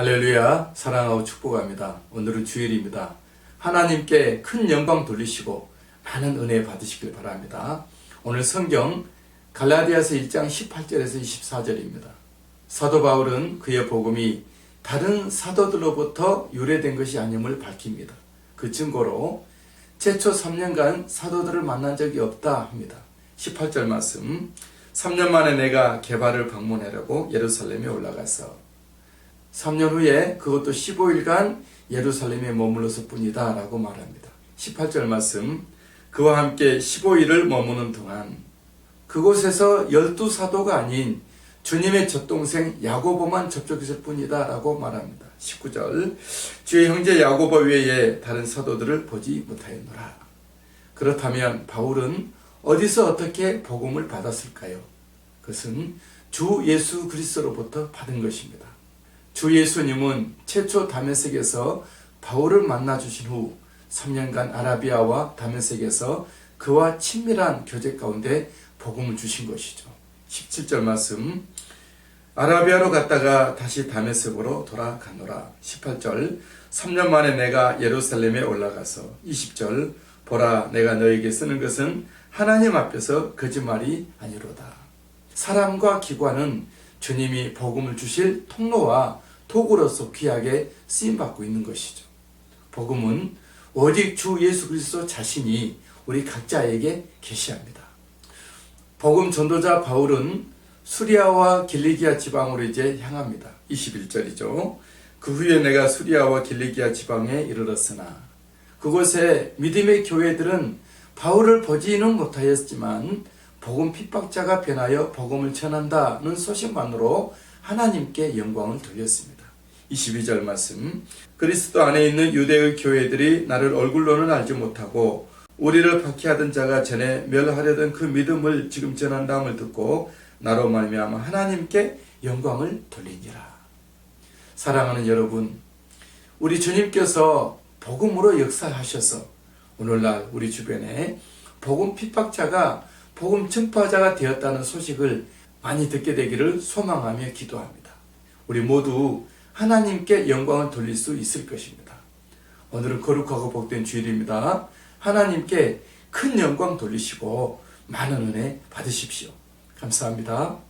할렐루야 사랑하고 축복합니다. 오늘은 주일입니다. 하나님께 큰 영광 돌리시고 많은 은혜 받으시길 바랍니다. 오늘 성경 갈라디아서 1장 18절에서 24절입니다. 사도 바울은 그의 복음이 다른 사도들로부터 유래된 것이 아님을 밝힙니다. 그 증거로 최초 3년간 사도들을 만난 적이 없다 합니다. 18절 말씀 3년 만에 내가 개발을 방문하려고 예루살렘에 올라가서 3년 후에 그것도 15일간 예루살렘에 머물렀을 뿐이다 라고 말합니다. 18절 말씀 그와 함께 15일을 머무는 동안 그곳에서 열두 사도가 아닌 주님의 젖동생 야고보만 접촉했을 뿐이다 라고 말합니다. 19절 주의 형제 야고보 외에 다른 사도들을 보지 못하였노라. 그렇다면 바울은 어디서 어떻게 복음을 받았을까요? 그것은 주 예수 그리스도로부터 받은 것입니다. 주 예수님은 최초 다메섹에서 바울을 만나 주신 후 3년간 아라비아와 다메섹에서 그와 친밀한 교제 가운데 복음을 주신 것이죠. 17절 말씀 아라비아로 갔다가 다시 다메섹으로 돌아가노라. 18절 3년 만에 내가 예루살렘에 올라가서 20절 보라 내가 너에게 쓰는 것은 하나님 앞에서 거짓말이 아니로다. 사람과 기관은 주님이 복음을 주실 통로와 도구로서 귀하게 쓰임 받고 있는 것이죠. 복음은 오직 주 예수 그리스도 자신이 우리 각자에게 계시합니다. 복음 전도자 바울은 수리아와 길리기아 지방으로 이제 향합니다. 21절이죠. 그 후에 내가 수리아와 길리기아 지방에 이르렀으나 그곳에 믿음의 교회들은 바울을 보지는 못하였지만 복음 핍박자가 변하여 복음을 전한다는 소식만으로 하나님께 영광을 돌렸습니다. 22절 말씀 그리스도 안에 있는 유대의 교회들이 나를 얼굴로는 알지 못하고 우리를 박해하던 자가 전에 멸하려던 그 믿음을 지금 전한다음을 듣고 나로 말미암아 하나님께 영광을 돌리니라. 사랑하는 여러분, 우리 주님께서 복음으로 역사하셔서 오늘날 우리 주변에 복음 핍박자가 복음 전파자가 되었다는 소식을 많이 듣게 되기를 소망하며 기도합니다. 우리 모두 하나님께 영광을 돌릴 수 있을 것입니다. 오늘은 거룩하고 복된 주일입니다. 하나님께 큰 영광 돌리시고 많은 은혜 받으십시오. 감사합니다.